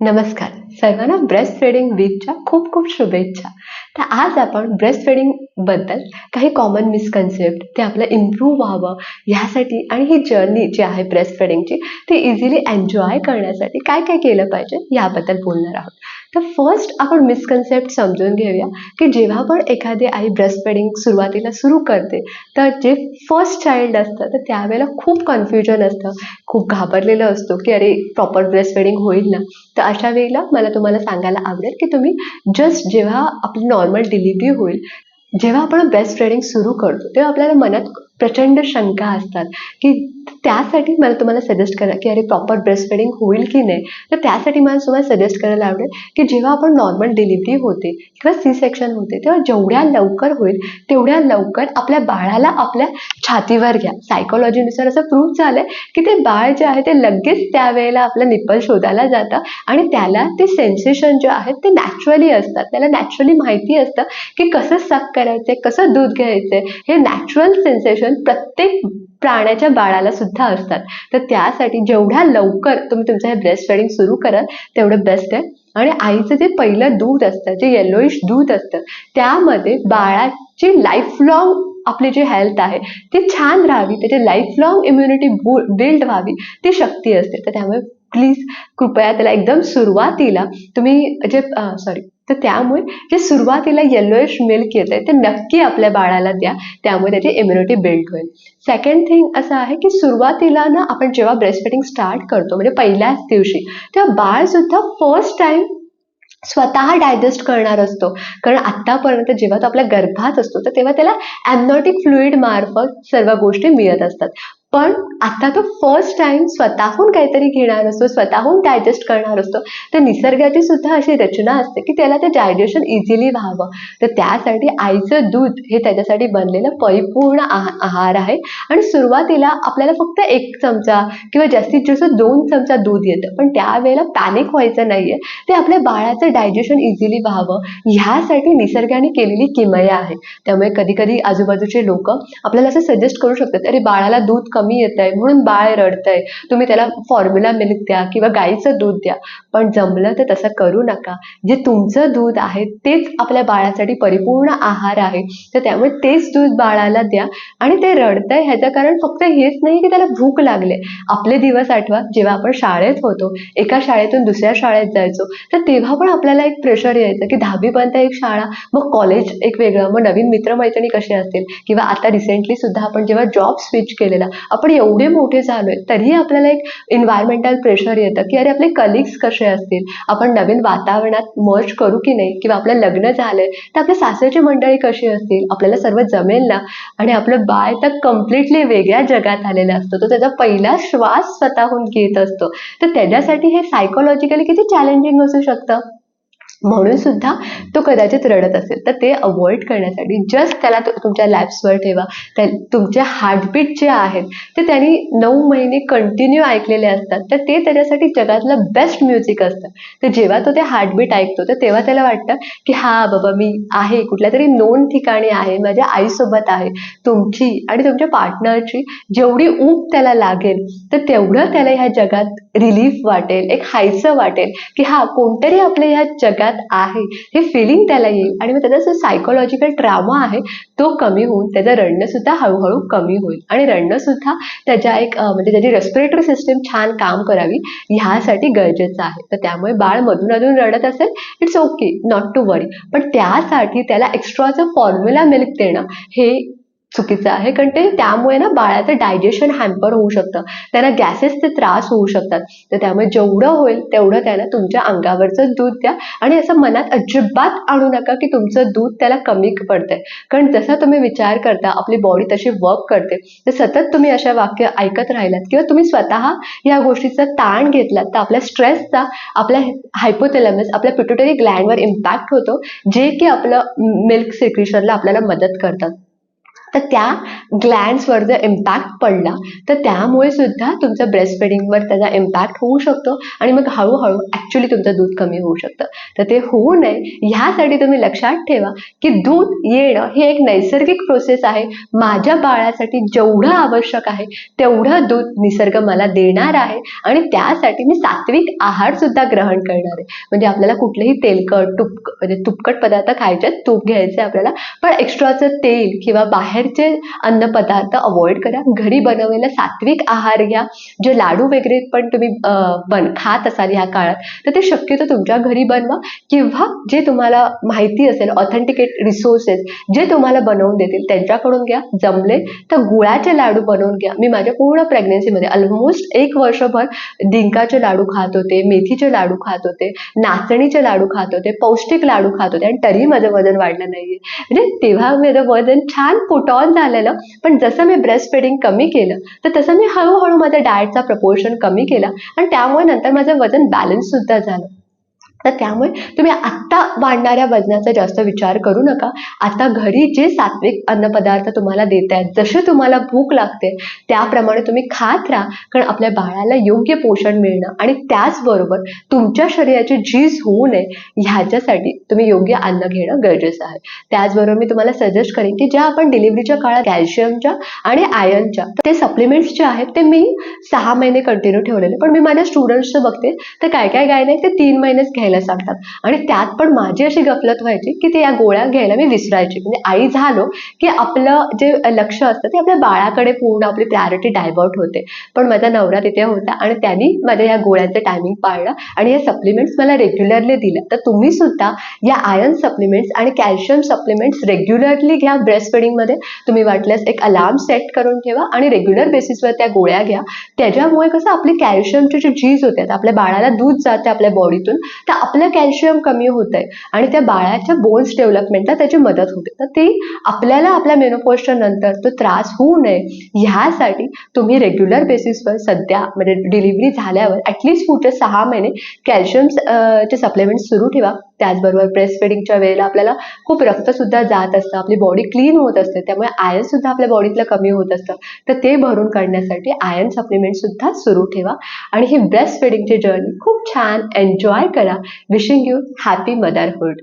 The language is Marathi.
नमस्कार. सर्वांना ब्रेस्ट फेडिंग वीकच्या खूप खूप शुभेच्छा. तर आज आपण ब्रेस्ट फेडिंगबद्दल काही कॉमन मिसकन्सेप्ट ते आपलं इम्प्रूव्ह व्हावं ह्यासाठी आणि ही जर्नी जी आहे ब्रेस्ट फेडिंगची ती इझिली एन्जॉय करण्यासाठी काय काय केलं पाहिजे याबद्दल बोलणार आहोत. तर फर्स्ट आपण मिसकन्सेप्ट समजून घेऊया की जेव्हा पण एखादी आई ब्रेस्ट फेडिंग सुरुवातीला सुरू करते तर जे फर्स्ट चाइल्ड असतं तर त्यावेळेला खूप कन्फ्युजन असतं. खूप घाबरलेलं असतो की अरे प्रॉपर ब्रेस्ट फेडिंग होईल ना? तर अशा वेळेला मला तुम्हाला सांगायला आवडेल की तुम्ही जस्ट जेव्हा आपली नॉर्मल डिलिव्हरी होईल जेव्हा आपण ब्रेस्ट फेडिंग सुरू करतो तेव्हा आपल्याला मनात प्रचंड शंका असतात की त्यासाठी मला तुम्हाला सजेस्ट करा की अरे प्रॉपर ब्रेस्ट फेडिंग होईल की नाही? तर त्यासाठी मला तुम्हाला सजेस्ट करायला आवडेल की जेव्हा आपण नॉर्मल डिलिव्हरी होते किंवा सी सेक्शन होते तेव्हा जेवढ्या लवकर होईल तेवढ्या लवकर आपल्या बाळाला आपल्या छातीवर घ्या. सायकोलॉजीनुसार असं प्रूव्ह झालंय की ते बाळ जे आहे ते लगेच त्यावेळेला आपलं निप्पल शोधायला जातं आणि त्याला ते सेन्सेशन जे आहेत ते नॅचरली असतात. त्याला नॅचरली माहिती असतं की कसं सक करायचंय कसं दूध घ्यायचंय. हे नॅचरल सेन्सेशन प्रत्येक प्राण्याच्या बाळाला सुद्धा असतात. तर त्यासाठी जेवढ्या लवकर तुम्ही तुमचं हे ब्रेस्ट फेडिंग सुरू कराल तेवढं बेस्ट आहे. आणि आईचं जे पहिलं दूध असतं जे येलोइश दूध असतं त्यामध्ये बाळाची लाईफ लॉंग आपली जी हेल्थ आहे ती छान राहावी त्याची लाईफ लॉंग इम्युनिटी बिल्ड व्हावी ती शक्ती असते. तर त्यामुळे प्लीज कृपया त्याला एकदम सुरुवातीला तुम्ही जे सॉरी तर त्यामुळे जे सुरुवातीला येलोइश मिल्क येत आहे ते नक्की आपल्या बाळाला द्या. त्यामुळे त्याची इम्युनिटी बिल्ड होईल. सेकंड थिंग असं आहे की सुरुवातीला ना आपण जेव्हा ब्रेस्टफिटिंग स्टार्ट करतो म्हणजे पहिल्याच दिवशी तेव्हा बाळ सुद्धा फर्स्ट टाइम स्वतः डायजेस्ट करणार असतो. कारण आत्तापर्यंत जेव्हा तो आपल्या गर्भात असतो तर तेव्हा त्याला ॲम्नॉटिक फ्लुईड मार्फत सर्व गोष्टी मिळत असतात. पण आता तो फर्स्ट टाइम स्वतःहून काहीतरी घेणार असतो स्वतःहून डायजेस्ट करणार असतो. तर निसर्गाची सुद्धा अशी रचना असते की त्याला ते डायजेशन इझिली व्हावं. तर त्यासाठी आईचं दूध हे त्याच्यासाठी बनलेलं परिपूर्ण आहार आहे. आणि सुरुवातीला आपल्याला फक्त एक चमचा किंवा जास्तीत जास्त दोन चमचा दूध येतं. पण त्यावेळेला पॅनिक व्हायचं नाहीये. ते आपल्या बाळाचं डायजेशन इझिली व्हावं. ह्यासाठी निसर्गाने केलेली किमया आहे. त्यामुळे कधी कधी आजूबाजूचे लोक आपल्याला असं सजेस्ट करू शकतात अरे बाळाला दूध कमी येत आहे म्हणून बाळ रडतंय. तुम्ही त्याला फॉर्म्युला मिल्क द्या किंवा गाईचं दूध द्या. पण जमलं तर तसं करू नका. जे तुमचं दूध आहे तेच आपल्या बाळासाठी परिपूर्ण आहार आहे. तर त्यामुळे तेच दूध बाळाला द्या. आणि ते रडतंय ह्याचं कारण फक्त हेच नाही की त्याला भूक लागले. आपले दिवस आठवा जेव्हा आपण शाळेत होतो एका शाळेतून दुसऱ्या शाळेत जायचो तर तेव्हा पण आपल्याला एक प्रेशर यायचं की दहावीपर्यंत एक शाळा मग कॉलेज एक वेगळं मग नवीन मित्रमैत्रिणी कसे असतील? किंवा आता रिसेंटली सुद्धा आपण जेव्हा जॉब स्विच केलेला आपण एवढे मोठे झालोय तरीही आपल्याला एक इन्व्हायरमेंटल प्रेशर येतं की अरे आपले कलिग्स कसे असतील? आपण नवीन वातावरणात मर्ज करू की नाही? किंवा आपलं लग्न झालंय तर आपल्या सासरची मंडळी कशी असतील? आपल्याला सर्व जमेल ना? आणि आपलं बाळ तर कम्प्लिटली वेगळ्या जगात आलेलं असतं. तो त्याचा पहिला श्वास स्वतःहून घेत असतो. तर त्याच्यासाठी हे सायकोलॉजिकली किती चॅलेंजिंग असू शकतं? म्हणून सुद्धा तो कदाचित रडत असेल. तर ते अवॉइड करण्यासाठी जस्ट त्याला तुमच्या लॅब्सवर ठेवा. त्या तुमचे हार्टबीट जे आहेत ते त्यांनी नऊ महिने कंटिन्यू ऐकलेले असतात. तर ते त्याच्यासाठी जगातलं बेस्ट म्युझिक असतं. तर जेव्हा तो ते हार्टबीट ऐकतो तर तेव्हा त्याला वाटतं की हा बाबा मी आहे कुठल्या तरी नोन ठिकाणी आहे माझ्या आईसोबत आहे. तुमची आणि तुमच्या पार्टनरची जेवढी ऊब त्याला लागेल तर तेवढं त्याला ह्या जगात रिलीफ वाटेल एक हायचं वाटेल की हा कोणतरी आपल्या ह्या जगात आहे. हे फिलिंग त्याला येईल. आणि मग त्याचा जो सायकोलॉजिकल ट्रामा आहे तो कमी होऊन त्याचं रडणंसुद्धा हळूहळू कमी होईल. आणि रडणंसुद्धा त्याच्या एक म्हणजे त्याची रेस्पिरेटरी सिस्टीम छान काम करावी ह्यासाठी गरजेचं आहे. तर त्यामुळे बाळ मधून अधून रडत असेल it's okay not to worry पण त्यासाठी त्याला एक्स्ट्राचं फॉर्म्युला मिल्क देणं हे चुकीचं आहे. कारण ते त्यामुळे ना बाळाचं डायजेशन हॅम्पर होऊ शकतं. त्यांना गॅसेसचे त्रास होऊ शकतात. तर त्यामुळे जेवढं होईल तेवढं त्याला तुमच्या अंगावरचं दूध द्या. आणि असं मनात अजिबात आणू नका की तुमचं दूध त्याला कमी पडतंय. कारण जसं तुम्ही विचार करता आपली बॉडी तशी वर्क करते. तर सतत तुम्ही अशा वाक्य ऐकत राहिलात किंवा तुम्ही स्वतः या गोष्टीचा ताण घेतलात तर आपल्या स्ट्रेसचा आपल्या हायपोथेलमस आपल्या पिट्युटरी ग्लँडवर इम्पॅक्ट होतो जे की आपलं मिल्क सिक्रिशनला आपल्याला मदत करतात तर त्या ग्लॅन्सवर जर इम्पॅक्ट पडला तर त्यामुळे सुद्धा तुमचं ब्रेस्ट फिडिंगवर त्याचा इम्पॅक्ट होऊ शकतो आणि मग हळूहळू ॲक्च्युली तुमचं दूध कमी होऊ शकतं. तर ते होऊ नये ह्यासाठी तुम्ही लक्षात ठेवा की दूध येणं ही एक नैसर्गिक प्रोसेस आहे. माझ्या बाळासाठी जेवढं आवश्यक आहे तेवढं दूध निसर्ग मला देणार आहे आणि त्यासाठी मी सात्विक आहार सुद्धा ग्रहण करणार आहे. म्हणजे आपल्याला कुठलेही तेलकट तुप म्हणजे तुपकट पदार्थ खायचे तूप घ्यायचे आपल्याला पण एक्स्ट्राचं तेल किंवा बाहेर बाहेरचे अन्नपदार्थ अवॉइड करा. घरी बनवलेला सात्विक आहार घ्या. जे लाडू वगैरे पण तुम्ही बन खात असाल ह्या काळात तर ते शक्यतो तुमच्या घरी बनवा. किंवा जे तुम्हाला माहिती असेल ऑथेंटिकेट रिसोर्सेस जे तुम्हाला बनवून देतील त्यांच्याकडून घ्या. जमले तर गुळाचे लाडू बनवून घ्या. मी माझ्या पूर्ण प्रेग्नन्सीमध्ये ऑलमोस्ट एक वर्षभर डिंकाचे लाडू खात होते मेथीचे लाडू खात होते नाचणीचे लाडू खात होते पौष्टिक लाडू खात होते. आणि तरी माझं वजन वाढलं नाहीये. म्हणजे तेव्हा माझं वजन छान पोट टॉल झालेलं पण जसं मी ब्रेस्ट फिडिंग कमी केलं तर तसं मी हळूहळू माझ्या डाएटचा प्रपोर्शन कमी केला आणि त्यामुळे नंतर माझं वजन बॅलन्स सुद्धा झालं. तर त्यामुळे तुम्ही आत्ता वाढणाऱ्या वजनाचा जास्त विचार करू नका. आता घरी जे सात्विक अन्नपदार्थ तुम्हाला देत आहेत जसे तुम्हाला भूक लागते त्याप्रमाणे तुम्ही खात राहा. कारण आपल्या बाळाला योग्य पोषण मिळणं आणि त्याचबरोबर तुमच्या शरीराची झीज होऊ नये ह्याच्यासाठी तुम्ही योग्य अन्न घेणं गरजेचं आहे. त्याचबरोबर मी तुम्हाला सजेस्ट करेन की ज्या आपण डिलिव्हरीच्या काळात कॅल्शियमच्या आणि आयर्नच्या ते सप्लिमेंट्स जे आहेत ते मी सहा महिने कंटिन्यू ठेवलेले. पण मी माझ्या स्टुडंट्सचं बघते तर काय काय गायने ते तीन महिनेच घ्यायला सांगतात. आणि त्यात पण माझी अशी गफलत व्हायची की ते या गोळ्या घ्यायला मी विसरायची. म्हणजे आई झालो की आपलं जे लक्ष असतं ते आपल्या बाळाकडे पूर्ण आपली प्रायोरिटी डायव्हर्ट होते. पण माझा नवरा तिथे होता आणि त्यांनी माझ्या या गोळ्यांचं टायमिंग पाळलं आणि हे सप्लिमेंट्स मला रेग्युलरली दिलं. तर तुम्ही सुद्धा या आयर्न सप्लिमेंट्स आणि कॅल्शियम सप्लिमेंट्स रेग्युलरली घ्या ब्रेस्ट फिडिंगमध्ये तुम्ही वाटल्यास एक अलार्म सेट करून ठेवा आणि रेग्युलर बेसिसवर त्या गोळ्या घ्या. त्याच्यामुळे कसं आपली कॅल्शियमची जी झीज होते आपल्या बाळाला दूध जाते आपल्या बॉडीतून तर आपलं कॅल्शियम कमी होत आहे आणि त्या बाळाच्या बोन्स डेव्हलपमेंटला त्याची मदत होते. तर ती आपल्याला आपल्या मेनोपॉजच्या नंतर तो त्रास होऊ नये. ह्यासाठी तुम्ही रेग्युलर बेसिसवर सध्या म्हणजे डिलिव्हरी झाल्यावर ॲटलिस्ट पुढचे सहा महिने कॅल्शियम चे सप्लिमेंट सुरू ठेवा. त्याचबरोबर ब्रेस्ट फिडिंगच्या वेळेला आपल्याला खूप रक्तसुद्धा जात असतं आपली बॉडी क्लीन होत असते त्यामुळे आयर्न सुद्धा आपल्या बॉडीतलं कमी होत असतं. तर ते भरून काढण्यासाठी आयर्न सप्लिमेंट सुद्धा सुरू ठेवा आणि ही ब्रेस्ट फिडिंगची जर्नी खूप छान एन्जॉय करा. Wishing you happy motherhood